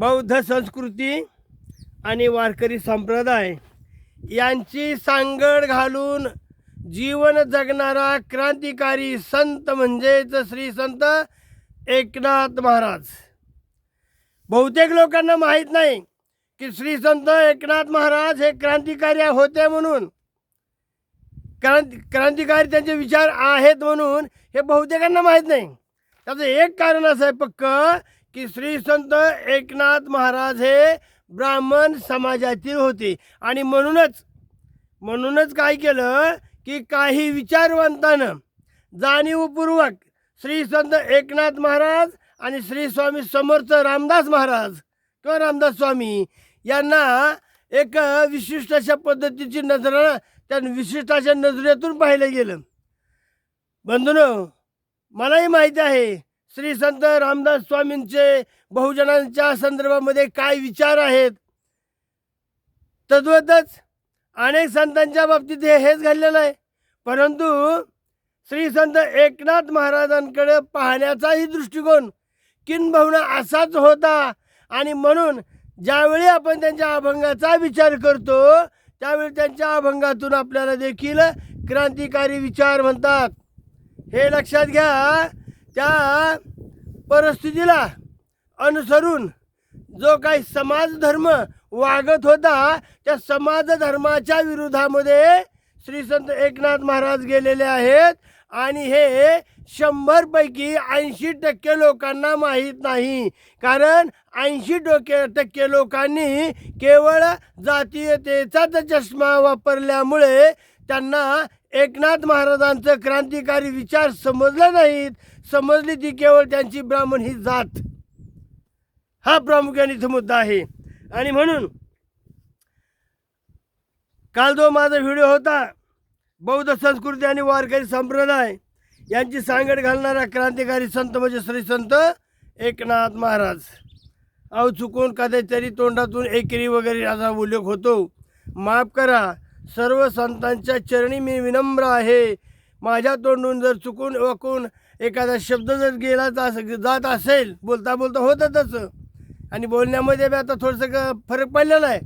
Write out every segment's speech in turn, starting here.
बौद्ध संस्कृती आणि वारकरी संप्रदाय यांची सांगड घालून जीवन जगणारा क्रांतिकारी संत म्हणजेच श्री संत एकनाथ महाराज. बहुतेक लोकांना माहीत नाही की श्री संत एकनाथ महाराज हे क्रांतिकारी होते म्हणून. क्रांत क्रांतिकारी त्यांचे विचार आहेत म्हणून हे बहुतेकांना माहीत नाही. त्याचं एक कारण असं आहे पक्क की श्री संत एकनाथ महाराज हे ब्राह्मण समाजातील होते. आणि म्हणूनच म्हणूनच काय केलं की काही विचारवंतानं जाणीवपूर्वक श्री संत एकनाथ महाराज आणि श्री स्वामी समर्थ रामदास महाराज किंवा रामदास स्वामी यांना एक विशिष्ट अशा पद्धतीची नजर त्या विशिष्ट अशा नजरेतून पाहिलं गेलं. बंधून मलाही माहिती आहे श्री संत रामदास स्वामींचे बहुजनांच्या संदर्भामध्ये काय विचार आहेत? तद्वतच अनेक संतांच्या बाबतीत हे हेच घडलेलं आहे. परंतु श्री संत एकनाथ महाराजांकडे पाहण्याचाही दृष्टिकोन किनभवना असाच होता आणि म्हणून ज्यावेळी आपण त्यांच्या अभंगाचा विचार करतो त्यावेळी त्यांच्या अभंगातून आपल्याला देखील क्रांतिकारी विचार म्हणतात. हे लक्षात घ्या त्या परिस्थितीला अनुसरून जो काही समाज धर्म वागत होता त्या समाज धर्माच्या विरोधामध्ये श्री संत एकनाथ महाराज गेलेले आहेत आणि हे शंभरपैकी ऐंशी टक्के लोकांना माहीत नाही. कारण ऐंशी टक्के टक्के लोकांनी केवळ जातीयतेचाच चष्मा वापरल्यामुळे त्यांना एकनाथ महाराजांचं क्रांतिकारी विचार समजले नाहीत. समजली ती केवळ त्यांची ब्राह्मण ही जात. हा प्रामुख्याने इथं मुद्दा आहे. आणि म्हणून काल जो माझा व्हिडिओ होता बौद्ध संस्कृती आणि वारकरी संप्रदाय यांची सांगड घालणारा क्रांतिकारी संत म्हणजे श्री संत एकनाथ महाराज. अहो चुकून कधीतरी तोंडातून एकेरी वगैरे असा उल्लेख होतो. माफ करा सर्व संतांच्या चरणी मी विनम्र आहे. माझ्या तोंडून जर चुकून वाकून एखादा शब्द जर गेला अस जात असेल बोलता बोलता होतं तसं. आणि बोलण्यामध्ये बी आता थोडंसं क- फरक पडलेला आहे.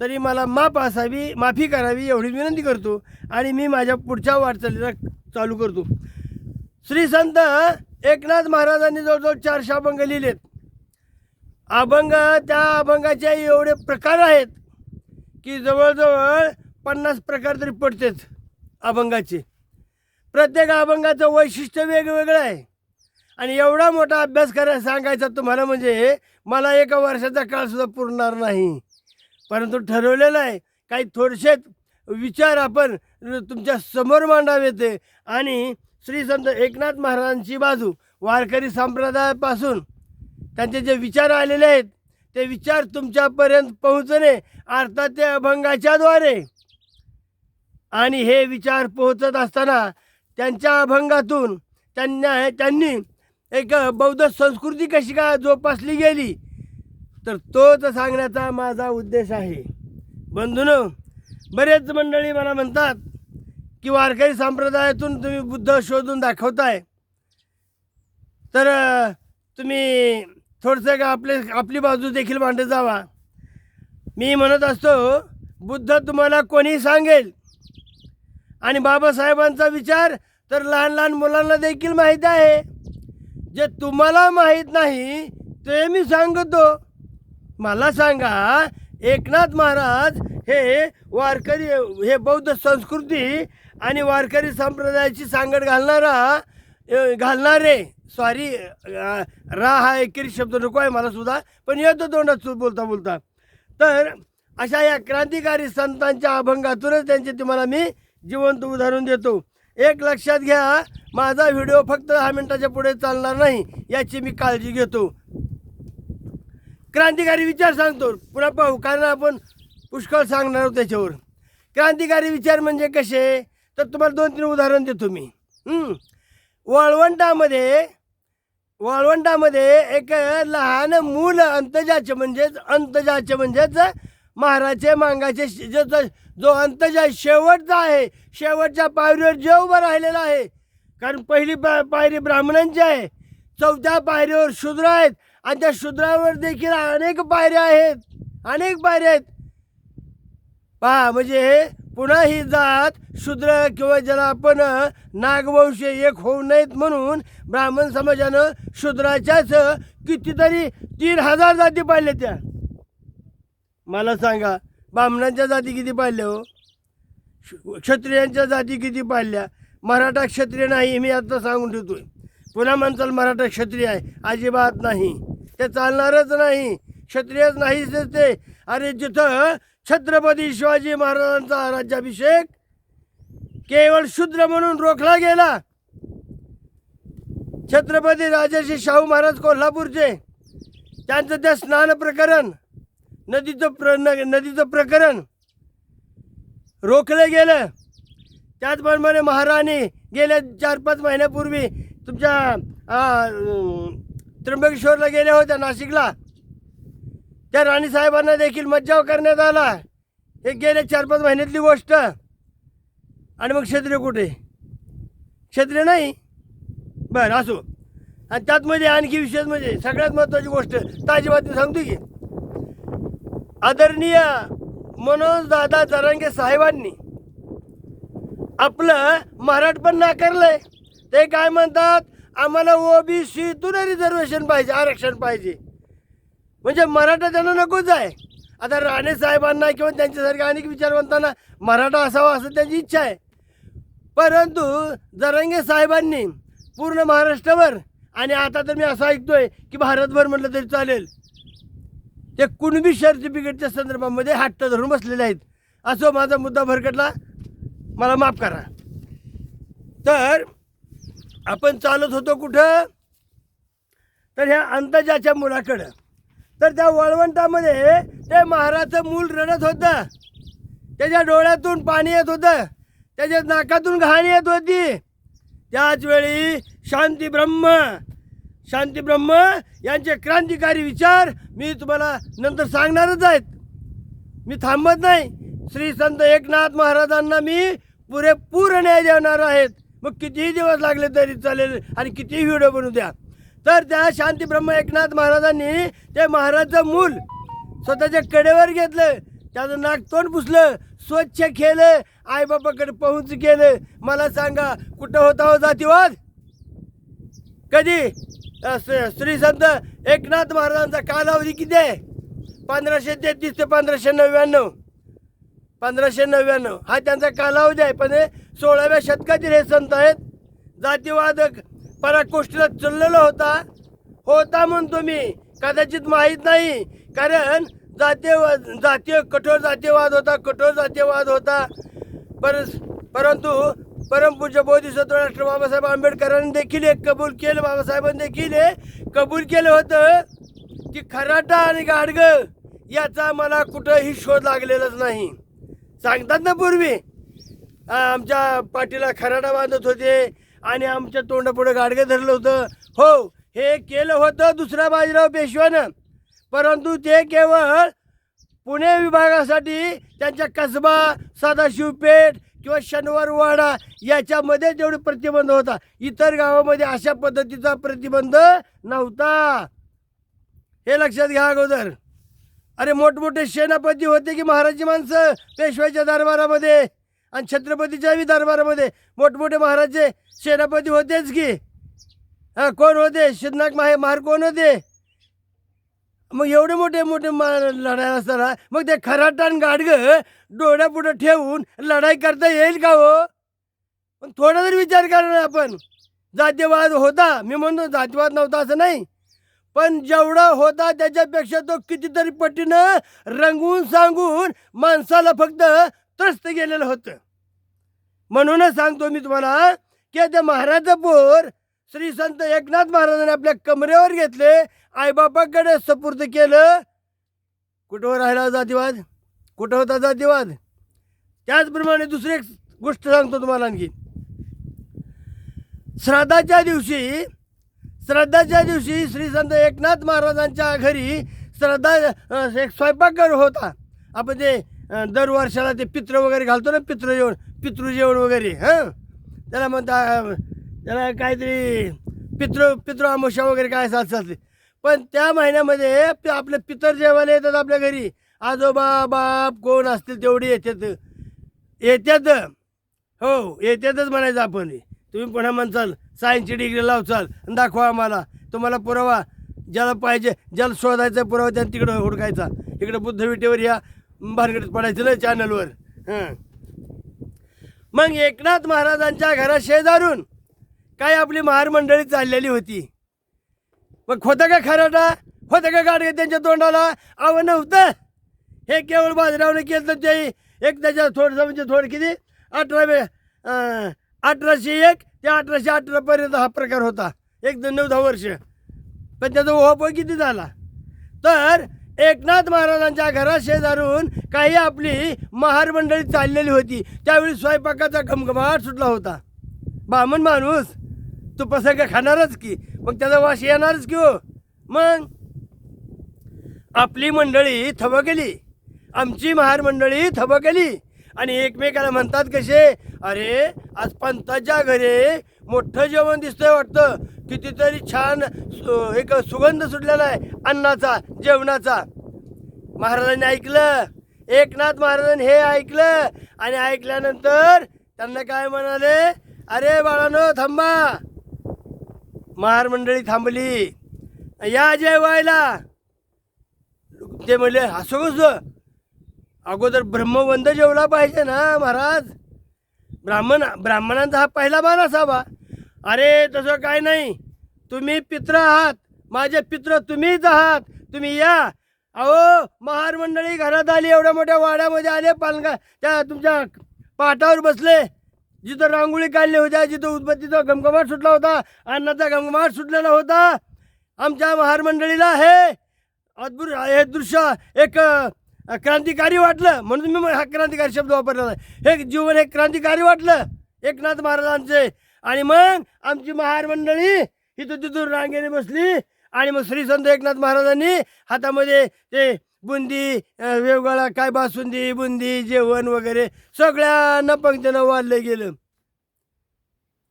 तरी मला माफ असावी माफी करावी एवढी विनंती करतो आणि मी माझ्या पुढच्या वाटचालीला चालू करतो. श्री संत एकनाथ महाराजांनी जवळजवळ चारशे अभंग लिहिलेत. अभंग त्या अभंगाचे एवढे प्रकार आहेत की जवळजवळ पन्नास प्रकार तरी पडतेच अभंगाचे. प्रत्येक अभंगाचं वैशिष्ट्य वेगवेगळं आहे. आणि एवढा मोठा अभ्यास करायला सांगायचा तुम्हाला म्हणजे मला एका वर्षाचा काळसुद्धा पुरणार नाही. परंतु ठरवलेलं आहे काही थोडशेच विचार आपण तुमच्यासमोर मांडावेत आणि श्री संत एकनाथ महाराजांची बाजू वारकरी संप्रदायापासून त्यांचे जे विचार आलेले आहेत ते विचार तुमच्यापर्यंत पोहोचणे अर्थात ते अभंगाच्याद्वारे आणि हे विचार पोहोचत असताना त्यांच्या अभंगातून त्यांना त्यांनी एक बौद्ध संस्कृती कशी काय जोपासली गेली? तर तोच सांगण्याचा माझा उद्देश आहे. बंधून बरेच मंडळी मला म्हणतात की वारकरी संप्रदायातून तुम्ही बुद्ध शोधून दाखवताय. तर तुम्ही थोडंसं का आपले आपली बाजू देखील मांडत जावा. मी म्हणत असतो बुद्ध तुम्हाला कोणी सांगेल? आणि बाबासाहेबांचा विचार तर लहान लहान मुलांना देखील माहीत आहे. जे तुम्हाला माहीत नाही ते मी सांगतो. मला सांगा एकनाथ महाराज हे वारकरी हे बौद्ध संस्कृती आणि वारकरी संप्रदायाची सांगड घालणारा घालणारे सॉरी रा हा एकेरी शब्द नको आहे मला सुद्धा पण येतो तोंडात सु- बोलता बोलता. तर अशा या क्रांतिकारी संतांच्या अभंगातूनच त्यांचे तुम्हाला मी जिवंत उदाहरण देतो. एक लक्षात घ्या माझा व्हिडिओ फक्त दहा मिनिटाच्या पुढे चालणार नाही याची मी काळजी घेतो. क्रांतिकारी विचार सांगतो. पुन्हा पाहू कारण आपण पुष्कळ सांगणार आहोत त्याच्यावर. क्रांतिकारी विचार म्हणजे कसे? तर तुम्हाला दोन तीन उदाहरण देतो मी. वाळवंटामध्ये वाळवंटामध्ये एक लहान मूल अंतजाचे म्हणजेच अंतजाचे म्हणजेच महाराजचे मांगाचे जो जो- जो अंतजा शेवटचा आहे शेवटच्या पायरीवर जे उभं राहिलेला आहे. कारण पहिली पा पायरी ब्राह्मणांची आहे. चौथ्या पायरीवर शूद्र आहेत. आणि त्या शूद्रावर देखील अनेक पायऱ्या आहेत. अनेक पायऱ्या आहेत. पहा म्हणजे पुन्हा ही जात शूद्र किंवा ज्याला आपण नागवंश एक होऊ नयेत म्हणून ब्राह्मण समाजानं शूद्राच्याच कितीतरी तीन हजार जाती पाहिल्या त्या. मला सांगा ब्राह्मणांच्या जाती किती पाडल्या हो? श- क्षत्रियांच्या जाती किती पाडल्या मराठा क्षत्रिय नाही मी आता सांगून ठेवतोय. पुन्हा म्हणताल मराठा क्षत्रिय आहे अजिबात नाही. ते चालणारच नाही. क्षत्रियच नाहीच ते. अरे जिथं छत्रपती शिवाजी महाराजांचा राज्याभिषेक केवळ शूद्र म्हणून रोखला गेला. छत्रपती राजाशी शाहू महाराज कोल्हापूरचे. त्यांचं त्या स्नान प्रकरण नदीचं प्र न- नदीचं प्रकरण रोखलं गेलं. त्याचप्रमाणे महाराणी गेल्या चार पाच महिन्यापूर्वी तुमच्या त्र्यंबकेश्वरला गेल्या होत्या नाशिकला. त्या राणीसाहेबांना देखील मज्जाव करण्यात आला. हे गेल्या चार पाच महिन्यातली गोष्ट. आणि मग क्षत्रिय कुठे? क्षेत्रीय नाही. बरं असो. आणि त्यात म्हणजे आणखी विशेष म्हणजे सगळ्यात महत्त्वाची गोष्ट ताजी बातमी सांगतो की आदरणीय मनोजदादा जरांगे साहेबांनी आपलं मराठपण नाकारलंय. ते काय म्हणतात? आम्हाला ओबीसीतून रिझर्वेशन पाहिजे आरक्षण पाहिजे. म्हणजे मराठा त्यांना नकोच आहे. आता राणे साहेबांना किंवा त्यांच्यासारख्या अनेक विचारवंतांना मराठा असावा असं त्यांची इच्छा आहे. परंतु जरंगे साहेबांनी पूर्ण महाराष्ट्रावर आणि आता तर मी असं ऐकतोय की भारतभर म्हटलं तरी चालेल. ते कुणबी सर्टिफिकेटच्या संदर्भामध्ये हट्ट धरून बसलेले आहेत. असं माझा मुद्दा भरकटला मला माफ करा. तर आपण चालत होतो कुठं? तर ह्या अंतजाच्या मुलाकडं. तर त्या वळवंटामध्ये ते महाराजचं मूल रडत होतं. त्याच्या डोळ्यातून पाणी येत होतं. त्याच्या नाकातून घाण येत होती. त्याच वेळी शांती ब्रह्म शांती ब्रह्म यांचे क्रांतिकारी विचार मी तुम्हाला नंतर सांगणारच आहेत. मी थांबत नाही. श्री संत एकनाथ महाराजांना मी पुरेपूर न्याय देणार आहेत. मग कितीही दिवस लागले तरी चालेल आणि कितीही व्हिडिओ बनवू द्या. तर त्या शांती ब्रह्म एकनाथ महाराजांनी ते महाराजचं मूल स्वतःच्या कडेवर घेतलं. त्याचं नाक तोंड पुसलं स्वच्छ केलं आईबापाकडे पोहोच केलं. मला सांगा कुठं होता हो जातीवाद? कधी? श्री संत एकनाथ महाराजांचा कालावधी किती आहे? पंधराशे तेहतीस ते पंधराशे नव्याण्णव. पंधराशे नव्याण्णव. हा त्यांचा कालावधी आहे पण हे सोळाव्या शतकातील हे संत आहेत. जातीवाद पराकोष्टीला चललेला होता. होता म्हणतो मी. कदाचित माहीत नाही. कारण जातीवाद जातीय कठोर जातीयवाद होता कठोर जातीयवाद होता. पर परंतु परमपूज्य बोधिसत्व डॉक्टर बाबासाहेब आंबेडकरांनी देखील एक कबूल केलं बाबासाहेबांनी देखील हे कबूल केलं होतं की खराटा आणि गाडग याचा मला कुठंही शोध लागलेलाच नाही. सांगतात ना पूर्वी आमच्या पाठीला खराटा बांधत होते आणि आमच्या तोंडापुढे गाडगं धरलं होतं. हो हे केलं होतं दुसऱ्या बाजीराव पेशव्यानं परंतु ते केवळ पुणे विभागासाठी त्यांच्या कसबा सदाशिवपेठ किंवा शनिवार वाडा याच्यामध्ये जेवढे प्रतिबंध होता. इतर गावामध्ये अशा पद्धतीचा प्रतिबंध नव्हता. हे लक्षात घ्या अगोदर. अरे मोठमोठे सेनापती होते की महाराजची माणसं पेशव्याच्या दरबारामध्ये आणि छत्रपतीच्याही दरबारामध्ये? मोठमोठे महाराजचे सेनापती होतेच की. हां कोण होते? शिदनाक माहे महार कोण होते? मग एवढे मोठे मोठे मा लढाई असताना मग ते खराटान गाडगं डोळ्यापुढं ठेवून लढाई करता येईल का हो? पण थोडा तरी विचार करणार आपण. जातीवाद होता. मी म्हणतो जातीवाद नव्हता असं नाही. पण जेवढा होता त्याच्यापेक्षा तो कितीतरी पटीनं रंगवून सांगून माणसाला फक्त त्रस्त गेलेलं होतं. म्हणूनच सांगतो मी तुम्हाला की ते महाराजा पोर श्री संत एकनाथ महाराजांनी आपल्या कमरेवर घेतले आईबापाकडे सपूर्द केलं. कुठं हो राहिला जातीवाद? कुठं होता जातीवाद? त्याचप्रमाणे दुसरी एक गोष्ट सांगतो तुम्हाला आणखी. श्राद्धाच्या दिवशी श्राद्धाच्या दिवशी श्री संत एकनाथ महाराजांच्या घरी श्रद्धा एक स्वयंपाकघर होता. आपण ते दर वर्षाला ते पित्र वगैरे घालतो ना पित्र जेवण पितृ जेवण वगैरे हां? त्याला म्हणता त्याला काहीतरी पितृ पितृ अमावस्या वगैरे काय असं असतं पण त्या महिन्यामध्ये आपले पितर जेवायला येतात आपल्या घरी. आजोबा बाप कोण असतील तेवढी येतात. येतात. हो येतातच म्हणायचं आपण. तुम्ही पुन्हा म्हणचाल सायन्सची डिग्री लावचाल आणि दाखवा आम्हाला. तुम्हाला पुरावा ज्याला पाहिजे ज्याला शोधायचा पुरावा त्यानं तिकडं हुडकायचा. इकडं बुद्धविटेवर या भानगडीत पडायचं ना चॅनलवर हां. मग एकनाथ महाराजांच्या घरा शेजारून काय आपली महारमंडळी चाललेली होती? मग होतं का खराटा होतं का गाडगे त्यांच्या तोंडाला? आव नव्हतं. हे केवळ बाजरावने केलं तर ते. एक त्याच्या थोडंसं म्हणजे थोडं किती? अठरावे अठराशे एक ते अठराशे अठरापर्यंत हा प्रकार होता. एक दोन नऊ दहा वर्ष. पण त्याचा ओहापोह किती झाला? तर एकनाथ महाराजांच्या घरा शेजारून काही आपली महार मंडळी चाललेली होती. त्यावेळी स्वयंपाकाचा घमघमाट सुटला होता. बामण माणूस. तू पसंग खाणारच की मग त्याचा वास येणारच की हो. मग? आपली मंडळी थबकली आमची महार मंडळी थबकली आणि एकमेकाला म्हणतात कसे अरे आज पंताच्या घरी मोठं जेवण दिसतंय वाटतं. कितीतरी छान सु- एक सुगंध सुटलेला आहे अन्नाचा जेवणाचा. महाराजांनी ऐकलं. एकनाथ महाराजांनी हे ऐकलं. आणि ऐकल्यानंतर त्यांना काय म्हणाले अरे बाळानो थांबा. महार मंडळी थांबली. या जेवायला. ते म्हणले हसो कसं अगोदर ब्रह्मवंद जेवला पाहिजे ना महाराज. ब्राह्मण ब्राह्मणांचा हा पहिला मान असावा. अरे तसं काय नाही. तुम्ही पित्र आहात. माझे पित्र तुम्हीच आहात. तुम्ही या. अहो महार मंडळी घरात आली. एवढ्या मोठ्या वाड्यामध्ये आले. पालघा त्या तुमच्या पाटावर बसले. जिथं रांगोळी काढली होत्या जिथं उदबत्तीचा घमघमाट सुटला होता अन्नाचा घमघमाट सुटलेला होता. आमच्या महार मंडळीला हे अद्भुत हे दृश्य एक क्रांतिकारी वाटलं. म्हणून मी हा क्रांतिकारी शब्द वापरला हे जीवन हे क्रांतिकारी वाटलं. एकनाथ महाराजांचे. आणि मग आमची महार मंडळी इथं तिथून रांगेने बसली. आणि मग श्री संत एकनाथ महाराजांनी हातामध्ये ते बुंदी वेगळा वेगवेगळा काय बासुंदी बुंदी जेवण वगैरे सगळ्यांना पंक्तीनं वाढलं गेलं.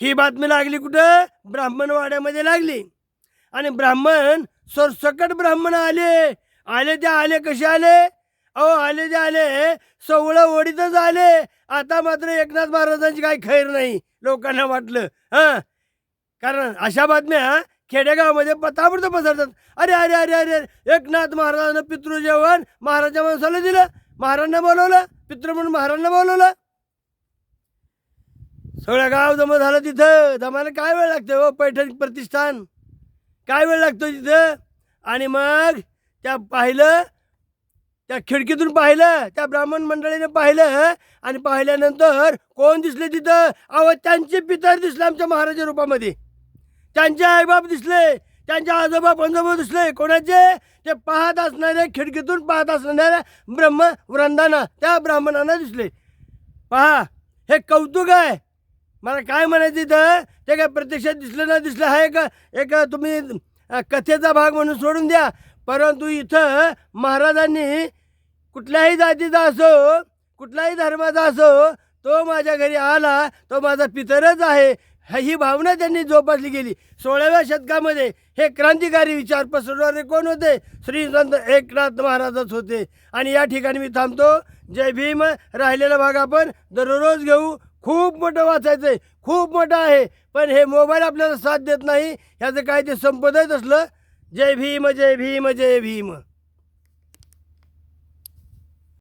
ही बातमी लागली कुठं? ब्राह्मणवाड्यामध्ये लागली. आणि ब्राह्मण सरसकट ब्राह्मण आले. आले ते आले कसे आले? अहो आले ते आले सवळं ओढीतच आले. आता मात्र एकनाथ महाराजांची काही खैर नाही लोकांना वाटलं. हां? कारण अशा बातम्या खेडेगावामध्ये पतापुरतं पसरतात. अरे अरे अरे अरे अरे, एकनाथ महाराजानं पितृजेवण महाराजा माणसाला दिलं. महाराजांना बोलवलं. पितृ म्हणून महाराजांना बोलवलं. सगळं गाव जमा झालं तिथं. जमायला काय वेळ लागते हो? पैठण प्रतिष्ठान. काय वेळ लागतो तिथं? आणि मग त्या पाहिलं त्या खिडकीतून पाहिलं त्या ब्राह्मण मंडळीने पाहिलं आणि पाहिल्यानंतर कोण दिसले तिथं? अहो त्यांचे पितर दिसले आमच्या महाराजा रूपामध्ये. त्यांचे आईबाप दिसले त्यांचे आजोबा पंजोबा दिसले. कोणाचे? ते पाहत असणारे खिडकीतून पाहत असणाऱ्या ब्रह्म वृंदाना त्या ब्राह्मणांना दिसले. पहा हे कौतुक आहे. मला काय म्हणायचं इथं? ते काय प्रत्यक्षात दिसलं ना दिसलं आहे का? एक तुम्ही कथेचा भाग म्हणून सोडून द्या. परंतु इथं महाराजांनी कुठल्याही जातीचा असो कुठल्याही धर्माचा असो तो माझ्या घरी आला तो माझा पितरच आहे. ह- ही भावना त्यांनी जोपासली गेली. सोळाव्या शतकामध्ये हे क्रांतिकारी विचार पसरवणारे कोण होते? श्री संत एकनाथ महाराजच होते. आणि या ठिकाणी मी थांबतो. जय भीम. राहिलेला भाग आपण दररोज घेऊ. खूप मोठं वाचायचं आहे खूप मोठं आहे. पण हे मोबाईल आपल्याला साथ देत नाही. ह्याचं काय ते संपदच असलं. जय भीम जय भीम जय भीम.